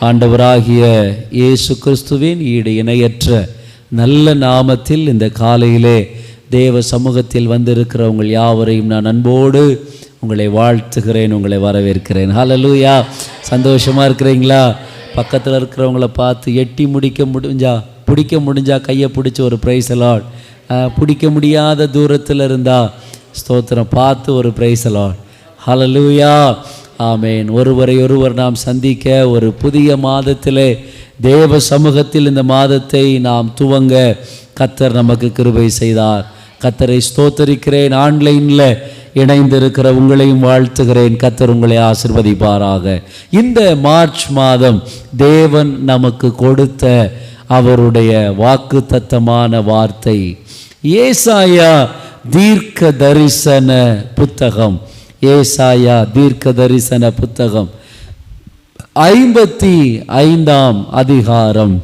ஆண்டவராகிய இயேசு கிறிஸ்துவின் ஈடு இணையற்ற நல்ல நாமத்தில் இந்த காலையிலே தேவ சமூகத்தில் வந்திருக்கிற உங்கள் யாவரையும் நான் அன்போடு உங்களை வாழ்த்துகிறேன் உங்களை வரவேற்கிறேன். ஹலலூயா சந்தோஷமா இருக்கிறீங்களா? பக்கத்தில் இருக்கிறவங்கள பார்த்து எட்டி முடிக்க முடிஞ்சா பிடிக்க முடிஞ்சா கையை பிடிச்சி ஒரு ப்ரைஸ் அலாட் பிடிக்க முடியாத தூரத்தில் இருந்தா ஸ்தோத்திரம் பார்த்து ஒரு ப்ரைஸ் அலாட் ஹலலூயா ஆமேன். ஒருவரை ஒருவர் நாம் சந்திக்க ஒரு புதிய மாதத்திலே தேவ சமூகத்தில் இந்த மாதத்தை நாம் துவங்க கத்தர் நமக்கு கிருபை செய்தார். கத்தரை ஸ்தோத்தரிக்கிறேன் ஆன்லைனில் இணைந்திருக்கிற உங்களையும் வாழ்த்துகிறேன். கத்தர் உங்களை ஆசிர்வதிப்பாராக. இந்த மார்ச் மாதம் தேவன் நமக்கு கொடுத்த அவருடைய வாக்கு தத்தமான வார்த்தை. ஏசாயா தீர்க்க தரிசன புத்தகம். ஏசாயா தீர்க்க தரிசன புத்தகம். ஐம்பத்தி ஐந்தாம் அதிகாரம்.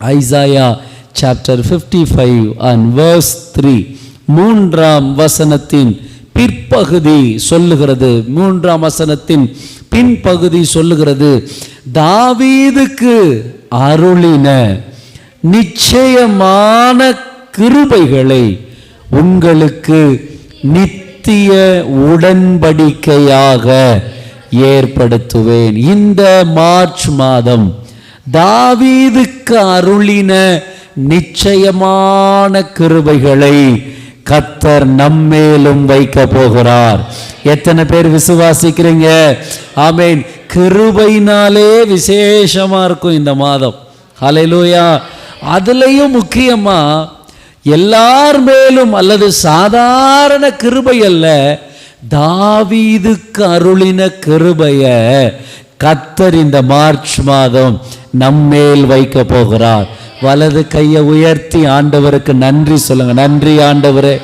Isaiah chapter fifty five and verse three மூன்றாம் வசனத்தின் பிற்பகுதி சொல்லுகிறது. மூன்றாம் வசனத்தின் பின்பகுதி சொல்லுகிறது. தாவீதுக்கு அருளின நிச்சயமான கிருபைகளை உங்களுக்கு நித்திய உடன்படிக்கையாக ஏற்படுத்துவேன். இந்த மார்ச் மாதம் தாவீதுக்கு அருளின நிச்சயமான கிருபைகளை கத்தர் நம்மேலும் வைக்க போகிறார். எத்தனை பேர் விசுவாசிக்கிறீங்க? ஆமேன். கிருபைனாலே விசேஷமா இருக்கும் இந்த மாதம். ஹalleluya. அதுலயும் முக்கியமா எல்லார் மேலும் அல்லது சாதாரண கிருபை அல்ல தாவீதுக்கு அருளின கிருபைய கத்தர் இந்த மார்ச் மாதம் நம்மேல் வைக்க போகிறார். வலது கையை உயர்த்தி ஆண்டவருக்கு நன்றி சொல்லுங்க. நன்றி ஆண்டவரே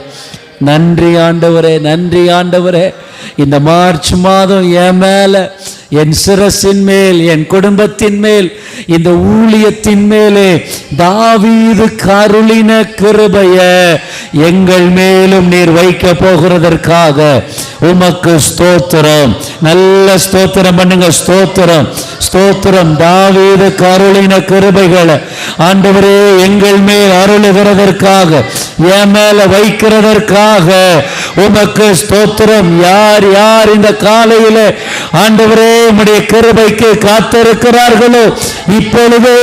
நன்றி ஆண்டவரே நன்றி ஆண்டவரே. இந்த மார்ச் மாதம் என் மேல என் சிரசின் மேல் என் குடும்பத்தின் மேல் இந்த ஊழியத்தின் மேலே தாவீது கருளின கிருபைய எங்கள் மேலும் நீர் வைக்க போகிறதற்காக உமக்கு ஸ்தோத்திரம். நல்ல ஸ்தோத்திரம் பண்ணுங்க ஸ்தோத்திரம். ஸ்தோத்திரம் தாவீது கருளின கிருபைகளை ஆண்டவரே எங்கள் மேல் அருளுகிறதற்காக என் மேல வைக்கிறதற்காக உமக்கு ஸ்தோத்திரம். யார் யார் இந்த காலையில ஆண்டவரே உடைய கிருபைக்கு காத்திருக்கிறார்களோ இப்பொழுதே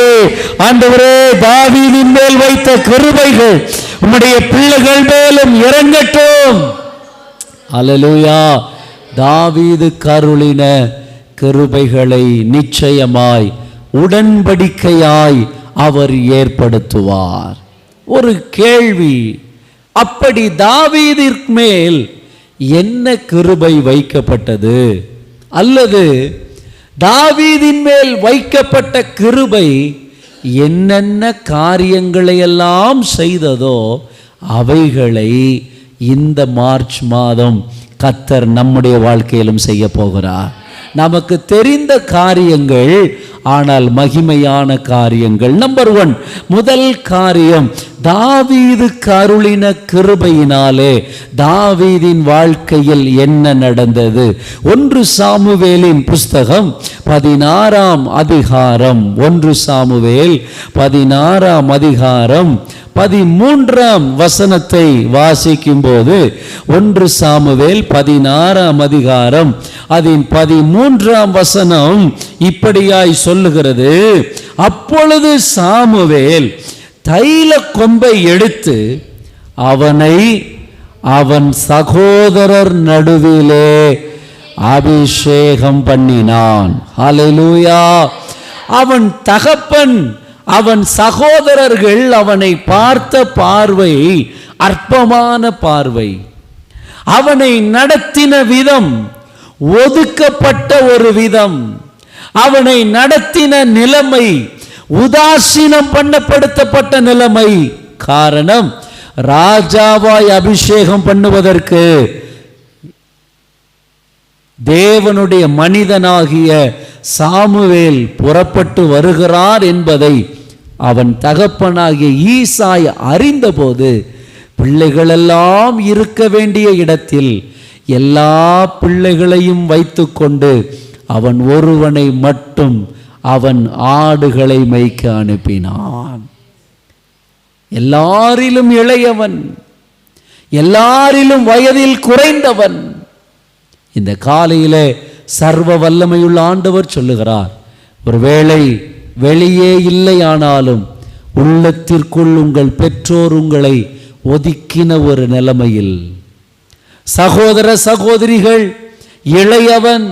ஆண்டவரே தாவீதின் மேல் வைத்த கிருபைகள் உம்முடைய பிள்ளைகள் மேலும் இறங்கட்டும். அலலூயா தாவீது கருளின கிருபைகளை நிச்சயமாய் உடன்படிக்கையாய் அவர் ஏற்படுத்துவார். ஒரு கேள்வி அப்படி தாவீதிற்கு மேல் என்ன கிருபை வைக்கப்பட்டது? அல்லது தாவீதின் மேல் வைக்கப்பட்ட கிருபை என்னென்ன காரியங்களையெல்லாம் செய்ததோ அவைகளை இந்த மார்ச் மாதம் கத்தர் நம்முடைய வாழ்க்கையிலும் செய்ய போகிறார். நமக்கு தெரிந்த காரியங்கள் ஆனால் மகிமையான காரியங்கள். நம்பர் ஒன் முதல் காரியம் தாவீது கருளின கிருபையினாலே தாவீதின் வாழ்க்கையில் என்ன நடந்தது? ஒன்று சாமுவேலின் புஸ்தகம் பதினாறாம் அதிகாரம். ஒன்று சாமுவேல் பதினாறாம் அதிகாரம் பதிமூன்றாம் வசனத்தை வாசிக்கும் போது ஒன்று சாமுவேல் பதினாறாம் அதிகாரம். அதன் பதிமூன்றாம் வசனம் இப்படியாய் சொல்லுகிறது. அப்பொழுது சாமுவேல் தைல கொம்பை எடுத்து அவனை அவன் சகோதரர் நடுவிலே அபிஷேகம் பண்ணினான். ஹalleluya அவன் தகப்பன் அவன் சகோதரர்கள் அவனை பார்த்த பார்வை அற்பமான பார்வை. அவனை நடத்தின விதம் ஒதுக்கப்பட்ட ஒரு விதம். அவனை நடத்தின நிலைமை உதாசீனம் பண்ணப்படுத்தப்பட்ட நிலைமை. காரணம் ராஜாவாய் அபிஷேகம் பண்ணுவதற்கு தேவனுடைய மனிதனாகிய சாமுவேல் புறப்பட்டு வருகிறார் என்பதை அவன் தகப்பனாகிய ஈசாய் அறிந்தபோது பிள்ளைகளெல்லாம் இருக்க வேண்டிய இடத்தில் எல்லா பிள்ளைகளையும் வைத்துக்கொண்டு அவன் ஒருவனை மட்டும் அவன் ஆடுகளை மேய்க்க அனுப்பினான். எல்லாரிலும் இளையவன் எல்லாரிலும் வயதில் குறைந்தவன். இந்த காலையிலே சர்வ வல்லமையுள்ள ஆண்டவர் சொல்லுகிறார் ஒருவேளை வெளியே இல்லையானாலும் உள்ளத்திற்குள் உங்கள் பெற்றோர் உங்களை ஒதுக்கின ஒரு நிலைமையில். சகோதர சகோதரிகள் இளையவன்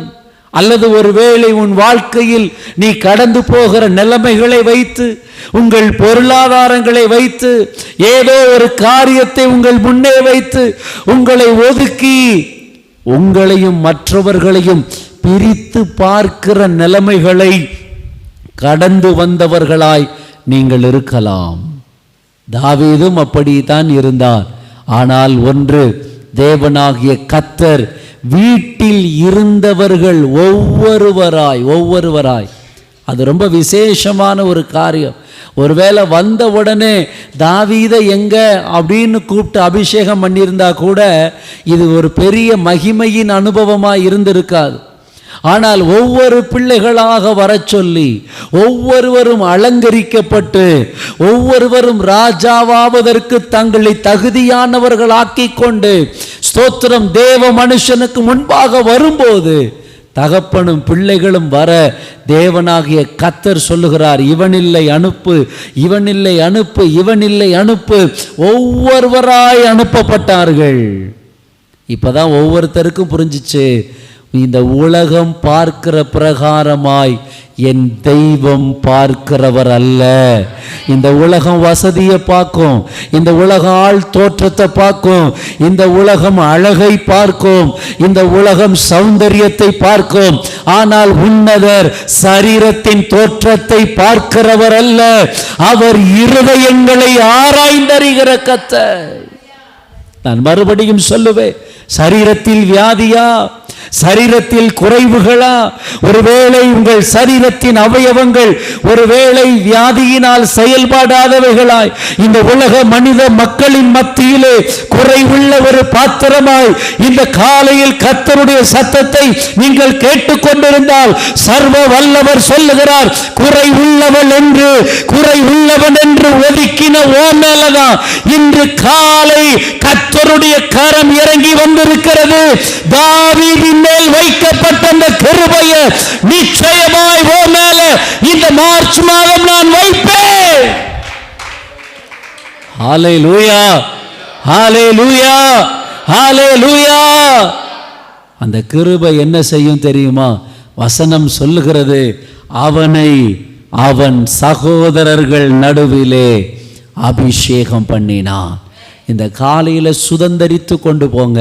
அல்லது ஒருவேளை உன் வாழ்க்கையில் நீ கடந்து போகிற நிலைமைகளை வைத்து உங்கள் பொருளாதாரங்களை வைத்து ஏதோ ஒரு காரியத்தை உங்கள் முன்னே வைத்து உங்களை ஒதுக்கி உங்களையும் மற்றவர்களையும் பிரித்து பார்க்கிற நிலைமைகளை கடந்து வந்தவர்களாய் நீங்கள் இருக்கலாம். தாவீதும் அப்படித்தான் இருந்தார். ஆனால் ஒன்று தேவனாகிய கத்தர் வீட்டில் இருந்தவர்கள் ஒவ்வொருவராய் ஒவ்வொருவராய். அது ரொம்ப விசேஷமான ஒரு காரியம். ஒருவேளை வந்த உடனே தாவீத எங்க அப்படின்னு கூப்பிட்டு அபிஷேகம் பண்ணியிருந்தா கூட இது ஒரு பெரிய மகிமையின் அனுபவமாக இருந்திருக்காது. ஆனால் ஒவ்வொரு பிள்ளைகளாக வர சொல்லி ஒவ்வொருவரும் அலங்கரிக்கப்பட்டு ஒவ்வொருவரும் ராஜாவாவதற்கு தங்களை தகுதியானவர்களாக்கிக் கொண்டு ஸ்தோத்திரம் தேவ மனுஷனுக்கு முன்பாக வரும்போது தகப்பனும் பிள்ளைகளும் வர தேவனாகிய கத்தர் சொல்லுகிறார் இவனில்லை அனுப்பு இவனில்லை அனுப்பு இவனில்லை அனுப்பு. ஒவ்வொருவராய் அனுப்பப்பட்டார்கள். இப்பதான் ஒவ்வொருத்தருக்கும் புரிஞ்சிச்சு இந்த உலகம் பார்க்கிற பிரகாரமாய் என் தெய்வம் பார்க்கிறவர் அல்ல. இந்த உலகம் வசதியை பார்க்கும். இந்த உலகம் ஆள் தோற்றத்தை பார்க்கும். இந்த உலகம் அழகை பார்க்கும். இந்த உலகம் சௌந்தரியத்தை பார்க்கும். ஆனால் உன்னதர் சரீரத்தின் தோற்றத்தை பார்க்கிறவர் அல்ல. அவர் இருதயங்களை ஆராய்ந்தறிகிற கத்த நான் மறுபடியும் சொல்லுவேன் சரீரத்தில் வியாதியா? சரீரத்தில் குறைவுகளா? ஒருவேளை உங்கள் சரீரத்தின் அவயவங்கள் ஒருவேளை வியாதியினால் செயல்பாடாதவைகளாய் இந்த உலக மனித மக்களின் மத்தியிலே குறைவுள்ள ஒரு பாத்திரமாய் இந்த காலையில் கத்தருடைய சத்தத்தை நீங்கள் கேட்டுக்கொண்டிருந்தால் சர்வ வல்லவர் சொல்லுகிறார் குறை உள்ளவன் என்று குறை உள்ளவன் என்று ஒதுக்கின ஓ மேலதான் இன்று காலை கத்தருடைய கரம் இறங்கி வந்திருக்கிறது. தாவீதின் மேல் வைக்கப்பட்ட அந்த கிருபையை நிச்சயமாய் ஓ மேல இந்த மார்ச் மாதம் நான் வைப்பேன். லூயா லூயா லூயா அந்த கிருபை என்ன செய்யும் தெரியுமா? வசனம் சொல்லுகிறது அவனை அவன் சகோதரர்கள் நடுவிலே அபிஷேகம் பண்ணினான். இந்த காலையில சுதந்தரித்து கொண்டு போங்க.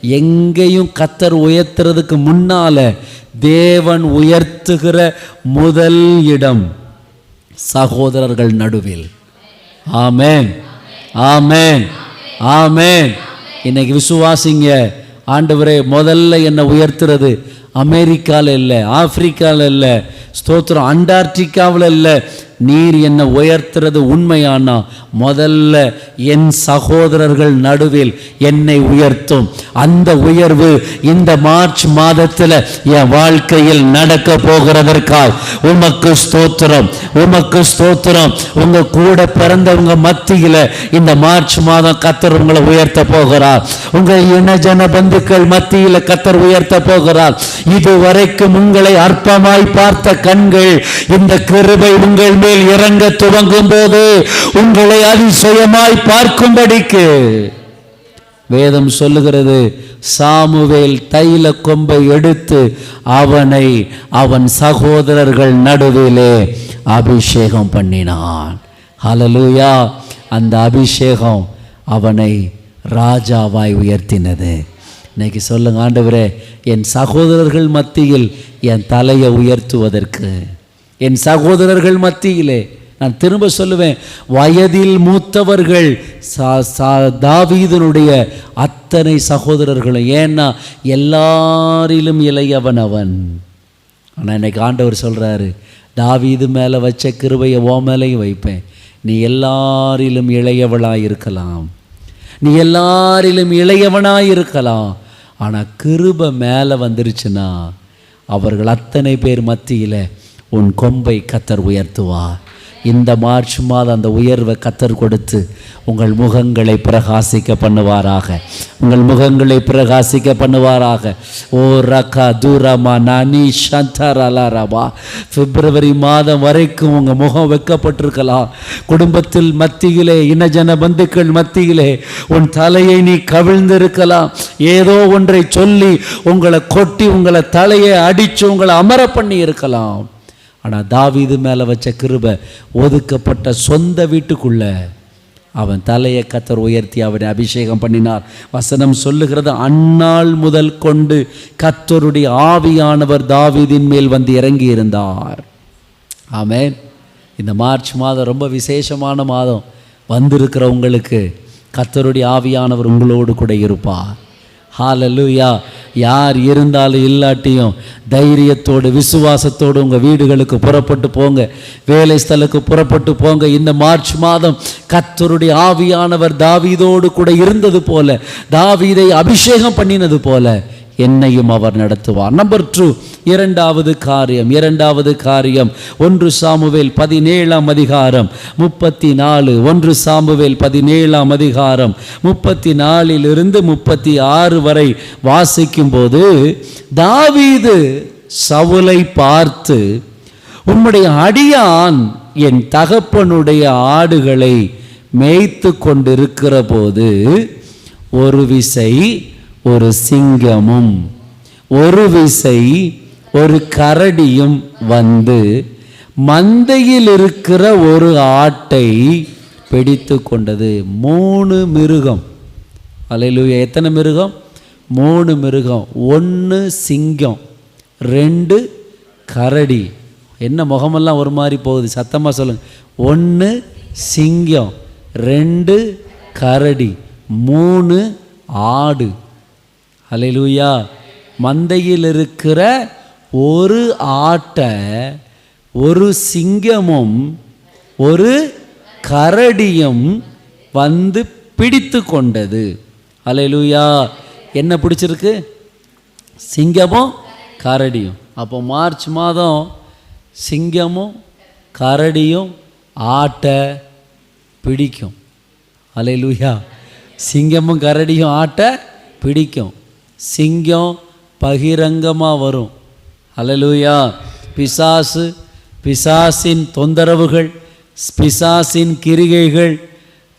எங்கேயும் கத்தர் உயர்த்துறதுக்கு முன்னால தேவன் உயர்த்துகிற முதல் இடம் சகோதரர்கள் நடுவில். ஆமேன். ஆமேன். ஆமேன். இன்னைக்கு விசுவாசிங்க ஆண்டவரே முதல்ல என்னை உயர்த்துறது அமெரிக்காவில் இல்லை ஆப்பிரிக்காவில் இல்லை ஸ்தோத்திரம் அண்டார்டிகாவில் இல்லை நீர் என்னை உயர்த்துறது உண்மையானா? முதல்ல என் சகோதரர்கள் நடுவில் என்னை உயர்த்தும். அந்த உயர்வு இந்த மார்ச் மாதத்தில் என் வாழ்க்கையில் நடக்க போகிறதற்கால் உமக்கு ஸ்தோத்திரம். உமக்கு ஸ்தோத்திரம். உங்க கூட பிறந்தவங்க மத்தியில் இந்த மார்ச் மாதம் கத்தர் உங்களை உயர்த்த போகிறார். உங்க இனஜன பந்துக்கள் மத்தியில் கத்தர் உயர்த்த போகிறார். இதுவரைக்கும் உங்களை அற்பமாய் பார்த்த கண்கள் இந்த கிருபை உங்கள் மேல் இறங்க துவங்கும் போது உங்களை அதிசயமாய் பார்க்கும்படிக்கு. வேதம் சொல்லுகிறது சாமுவேல் தைல கொம்பை எடுத்து அவனை அவன் சகோதரர்கள் நடுவிலே அபிஷேகம் பண்ணினான். ஹலலூயா அந்த அபிஷேகம் அவனை ராஜாவாய் உயர்த்தினது. இன்னைக்கு சொல்லுங்க ஆண்டவரே என் சகோதரர்கள் மத்தியில் என் தலையை உயர்த்துவதற்கு. என் சகோதரர்கள் மத்தியிலே நான் திரும்ப சொல்லுவேன். வயதில் மூத்தவர்கள் சா- சா- தாவீதனுடைய அத்தனை சகோதரர்களும் ஏன்னா எல்லாரிலும் இளையவன் அவன் ஆனால் இன்னைக்கு ஆண்டவர் சொல்கிறாரு தாவீது மேலே வச்ச கிருபையை ஓ மேலேயும் வைப்பேன். நீ எல்லாரிலும் இளையவளாக இருக்கலாம் நீ எல்லாரிலும் இளையவனாக இருக்கலாம் ஆனால் கிருபை மேலே வந்துருச்சுன்னா அவர்கள் அத்தனை பேர் மத்தியில் உன் கொம்பை கத்தர் உயர்த்துவார் இந்த மார்ச் மாதம் அந்த உயர்வை கத்தர் கொடுத்து உங்கள் முகங்களை பிரகாசிக்க பண்ணுவாராக. உங்கள் முகங்களை பிரகாசிக்க பண்ணுவாராக. ஓ ரக்கா தூரமா நானி சந்தரலாரபா பிப்ரவரி மாதம் வரைக்கும் உங்கள் முகம் வைக்கப்பட்டிருக்கலாம் குடும்பத்தில் மத்தியிலே இனஜன பந்துக்கள் மத்தியிலே உன் தலையை நீ கவிழ்ந்திருக்கலாம் ஏதோ ஒன்றை சொல்லி உங்களை கொட்டி உங்களை தலையை அடித்து உங்களை அமர பண்ணி இருக்கலாம் ஆனால் தாவீது மேலே வச்ச கிருபை ஒதுக்கப்பட்ட சொந்த வீட்டுக்குள்ளே அவன் தலையை கத்தர் உயர்த்தி அவனை அபிஷேகம் பண்ணினார். வசனம் சொல்லுகிறது அந்நாள் முதல் கொண்டு கத்தருடைய ஆவியானவர் தாவீதின் மேல் வந்து இறங்கி இருந்தார் ஆமென். இந்த மார்ச் மாதம் ரொம்ப விசேஷமான மாதம். வந்திருக்கிற உங்களுக்கு கத்தருடைய ஆவியானவர் உங்களோடு கூட இருப்பார். ஹாலலூயா யார் இருந்தாலும் இல்லாட்டியும் தைரியத்தோடு விசுவாசத்தோடு உங்கள் வீடுகளுக்கு புறப்பட்டு போங்க. வேலை ஸ்தலுக்கு புறப்பட்டு போங்க. இந்த மார்ச் மாதம் கத்தருடைய ஆவியானவர் தாவீதோடு கூட இருந்தது போல தாவீதை அபிஷேகம் பண்ணினது போல என்னையும் அவர் நடத்துவார். நம்பர் டூ இரண்டாவது காரியம் இரண்டாவது காரியம். ஒன்று சாமுவேல் பதினேழாம் அதிகாரம் முப்பத்தி நாலு ஒன்று சாமுவேல் பதினேழாம் அதிகாரம் முப்பத்தி நாலிலிருந்து முப்பத்தி ஆறு வரை வாசிக்கும்போது தாவீது சவுலை பார்த்து உம்முடைய அடியான் என் தகப்பனுடைய ஆடுகளை மேய்த்து கொண்டிருக்கிற போது ஒரு விசை ஒரு சிங்கமும் ஒரு விசை ஒரு கரடியும் வந்து மந்தையில் இருக்கிற ஒரு ஆட்டை பிடித்து கொண்டது. மூணு மிருகம். அலையிலுயா. எத்தனை மிருகம்? மூணு மிருகம். ஒன்று சிங்கம். ரெண்டு கரடி. என்ன முகமெல்லாம் ஒரு மாதிரி போகுது? சத்தமாக சொல்லுங்க. ஒன்று சிங்கம். ரெண்டு கரடி. மூணு ஆடு. அலையிலுயா. மந்தையில் இருக்கிற ஒரு ஆட்டை ஒரு சிங்கமும் ஒரு கரடியும் வந்து பிடித்து கொண்டது. அலையலூயா என்ன பிடிச்சிருக்கு? சிங்கமும் கரடியும். அப்போ மார்ச் மாதம் சிங்கமும் கரடியும் ஆட்டை பிடிக்கும். அலையலூயா சிங்கமும் கரடியும் ஆட்டை பிடிக்கும். சிங்கம் பகிரங்கமாக வரும். அலலூயா பிசாசு பிசாசின் தொந்தரவுகள் பிசாசின் கிரிகைகள்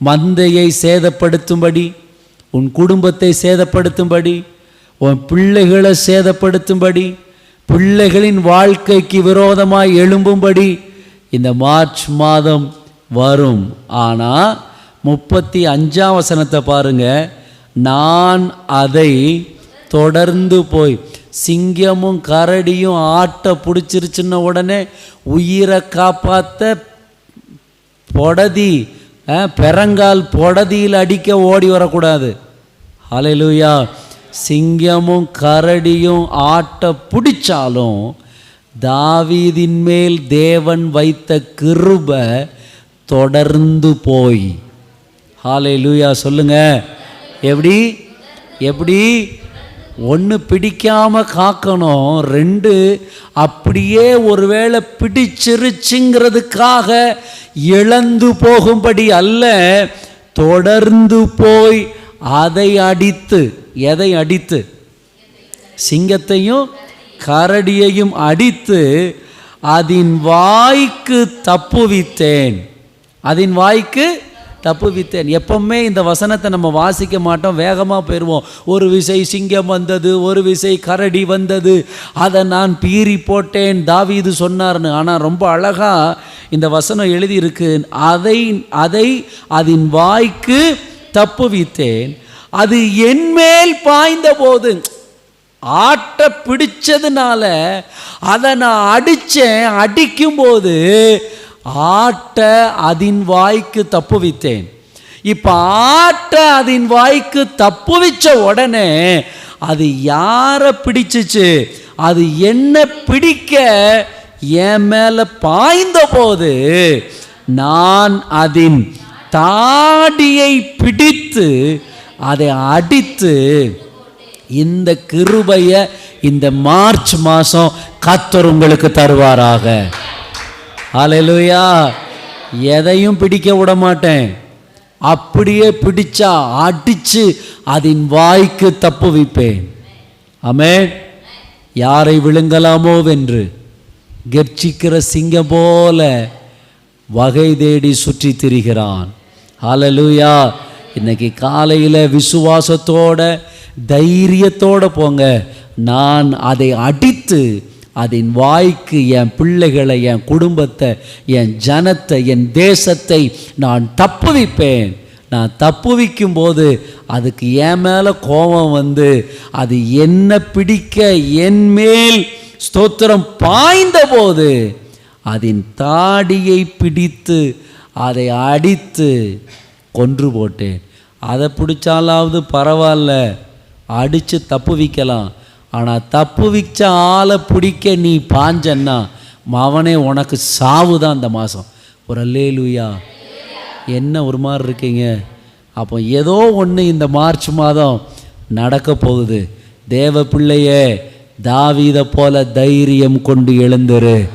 மந்தையை சேதப்படுத்தும்படி உன் குடும்பத்தை சேதப்படுத்தும்படி உன் பிள்ளைகளை சேதப்படுத்தும்படி பிள்ளைகளின் வாழ்க்கைக்கு விரோதமாய் எழும்பும்படி இந்த மார்ச் மாதம் வரும். ஆனால் முப்பத்தி அஞ்சாம் வசனத்தை பாருங்க. நான் அதை தொடர்ந்து போய் சிங்கமும் கரடியும் ஆட்டை பிடிச்சிருச்சுன்ன உடனே உயிரை காப்பாற்ற பொடதி அஹ், பெரங்கால் பொடதியில் அடிக்க ஓடி வரக்கூடாது. அலையிலூயா சிங்கமும் கரடியும் ஆட்டை பிடிச்சாலும் தாவீதின் மேல் தேவன் வைத்த கிருபை தொடர்ந்து போய். ஹalleluya. சொல்லுங்க. எப்படி? எப்படி? ஒன்று பிடிக்காம காக்கணும் ரெண்டு அப்படியே ஒருவேளை பிடிச்சிருச்சுங்கிறதுக்காக இழந்து போகும்படி அல்ல தொடர்ந்து போய் அதை அடித்து எதை அடித்து? சிங்கத்தையும் கரடியையும் அடித்து அதன் வாய்க்கு தப்புவித்தேன். அதன் வாய்க்கு தப்புவித்தேன் எப்பவுமே இந்த வசனத்தை நம்ம வாசிக்க மாட்டோம் வேகமாக போயிடுவோம் ஒரு விசை சிங்கம் வந்தது ஒரு விசை கரடி வந்தது அதை நான் பீறி போட்டேன் தாவீது சொன்னார்னு. ஆனால் ரொம்ப அழகாக இந்த வசனம் எழுதியிருக்கு. அதை அதை அதன் வாய்க்கு தப்புவித்தேன் அது என்மேல் பாய்ந்த போது ஆட்டை பிடிச்சதுனால அதை நான் அடித்தேன் அடிக்கும்போது ஆட்டை அதின் வாய்க்கு தப்புவித்தேன் இப்போ ஆட்ட அதின் வாய்க்கு தப்புவிச்ச உடனே அது யாரை பிடிச்சிச்சு? அது என்ன பிடிக்க என் மேலே பாய்ந்த போது நான் அதன் தாடியை பிடித்து அதை அடித்து இந்த கிருபைய இந்த மார்ச் மாதம் கத்தர் உங்களுக்கு தருவாராக. அலையலுயா எதையும் பிடிக்க விட மாட்டேன் அப்படியே பிடிச்சா அடிச்சு அதன் வாய்க்கு தப்பு வைப்பேன். அமே யாரை விழுங்கலாமோ வென்று கர்ச்சிக்கிற சிங்கம் போல வகை தேடி சுற்றி திரிகிறான். ஹலலூயா இன்னைக்கு காலையில் விசுவாசத்தோட தைரியத்தோட போங்க. நான் அதை அடித்து அதன் வாய்க்கு என் பிள்ளைகளை என் குடும்பத்தை என் ஜனத்தை என் தேசத்தை நான் தப்புவிப்பேன். நான் தப்புவிக்கும் போது அதுக்கு என் மேலே கோபம் வந்து அது என்ன பிடிக்க என் மேல் ஸ்தோத்திரம் பாய்ந்த போது அதன் தாடியை பிடித்து அதை அடித்து கொன்று போட்டேன். அதை பிடிச்சாலாவது பரவாயில்ல அடித்து தப்பு வைக்கலாம் ஆனால் தப்பு விச்ச ஆளை பிடிக்க நீ பாஞ்சன்னா மவனே உனக்கு சாவு தான் அந்த மாதம் ஒரு அல்லேலூயா. என்ன ஒரு மாதிரி இருக்கீங்க? அப்போ ஏதோ ஒன்று இந்த மார்ச் மாதம் நடக்க போகுது. தேவ பிள்ளையே தாவீதை போல தைரியம் கொண்டு எழுந்துரு.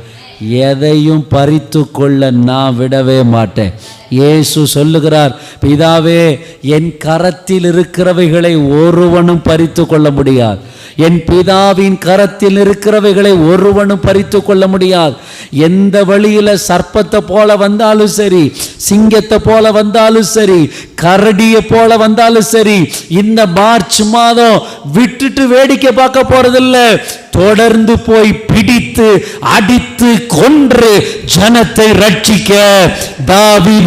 எதையும் பறித்து கொள்ள நான் விடவே மாட்டேன். இயேசு சொல்லுகிறார் பிதாவே என் கரத்தில் இருக்கிறவைகளை ஒருவனும் பறித்து கொள்ள முடியாது. என் பிதாவின் கரத்தில் இருக்கிறவைகளை ஒருவனும் பறித்து கொள்ள முடியாது. எந்த வழியில சர்ப்பத்தை போல வந்தாலும் சரி சிங்கத்தை போல வந்தாலும் சரி கரடியை போல வந்தாலும் சரி இந்த மார்ச் மாதம் விட்டுட்டு வேடிக்கை பார்க்க போறதில்ல. தொடர்ந்து போய் பிடித்து அடித்து கொன்று ஜனத்தை ரட்சிக்க.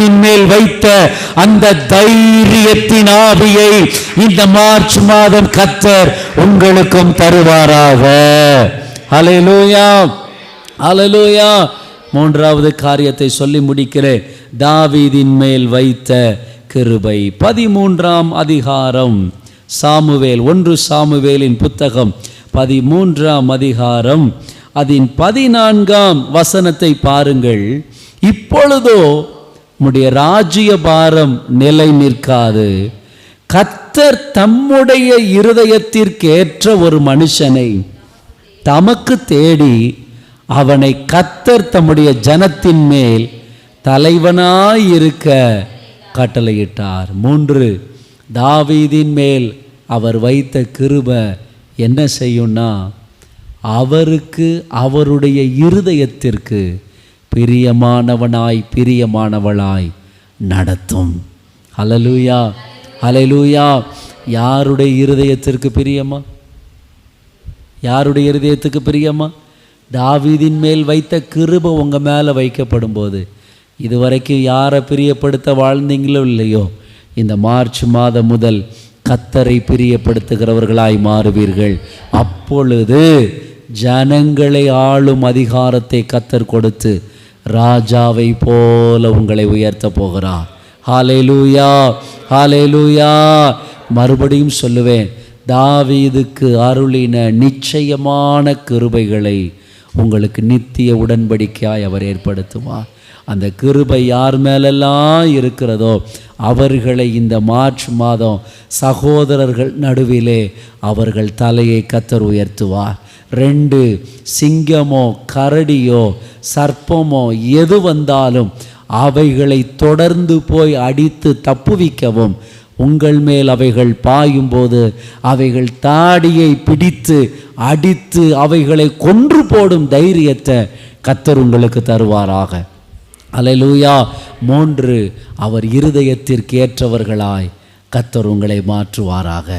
தாவீதின் மேல் வைத்த அந்த தைரியத்தின் ஆவியை இந்த மார்ச் மாதம் கத்தர் உங்களுக்கும் தருவாராக. அலையலூயா அலலூயா மூன்றாவது காரியத்தை சொல்லி முடிக்கிறேன். தாவீதின் மேல் வைத்த கிருபை. பதிமூன்றாம் அதிகாரம். சாமுவேல் ஒன்று சாமுவேலின் புத்தகம். பதிமூன்றாம் அதிகாரம். அதன் பதினான்காம் வசனத்தை பாருங்கள். இப்பொழுதோ உம்முடைய ராஜ்ய பாரம் நிலை நிற்காது. கத்தர் தம்முடைய இருதயத்திற்கேற்ற ஒரு மனுஷனை தமக்கு தேடி அவனை கத்தர் தம்முடைய ஜனத்தின் மேல் தலைவனாயிருக்க கட்டளையிட்டார். மூன்று தாவீதின் மேல் அவர் வைத்த கிருப என்ன செய்யும்னா அவருக்கு அவருடைய இருதயத்திற்கு பிரியமானவனாய் பிரியமானவளாய் நடத்தும். அலலூயா அலலூயா யாருடைய இருதயத்திற்கு பிரியமா? யாருடைய இருதயத்துக்கு பிரியமா? தாவீதின் மேல் வைத்த கிருப உங்கள் மேலே வைக்கப்படும் போது இதுவரைக்கும் யாரை பிரியப்படுத்த வாழ்ந்தீங்களோ இல்லையோ இந்த மார்ச் மாதம் முதல் கத்தரை பிரியப்படுத்துகிறவர்களாய் மாறுவீர்கள். அப்பொழுது ஜனங்களை ஆளும் அதிகாரத்தை கத்தர் கொடுத்து ராஜாவை போல உங்களை உயர்த்த போகிறார். ஹாலை லூயா மறுபடியும் சொல்லுவேன் தாவீதுக்கு அருளின நிச்சயமான கிருபைகளை உங்களுக்கு நித்திய உடன்படிக்கையாய் அவர் ஏற்படுத்துவார். அந்த கிருபை யார் மேலெல்லாம் இருக்கிறதோ அவர்களை இந்த மார்ச் மாதம் சகோதரர்கள் நடுவிலே அவர்கள் தலையை கத்தர் உயர்த்துவார். ரெண்டு சிங்கமோ கரடியோ சர்ப்பமோ எது வந்தாலும் அவைகளை தொடர்ந்து போய் அடித்து தப்புவிக்கவும். உங்கள் மேல் அவைகள் பாயும்போது அவைகள் தாடியை பிடித்து அடித்து அவைகளை கொன்று போடும் தைரியத்தை கத்தர் உங்களுக்கு தருவாராக. அலைலூயா. மூன்று அவர் இருதயத்திற்கு ஏற்றவர்களாய் கத்தர் உங்களை மாற்றுவாராக.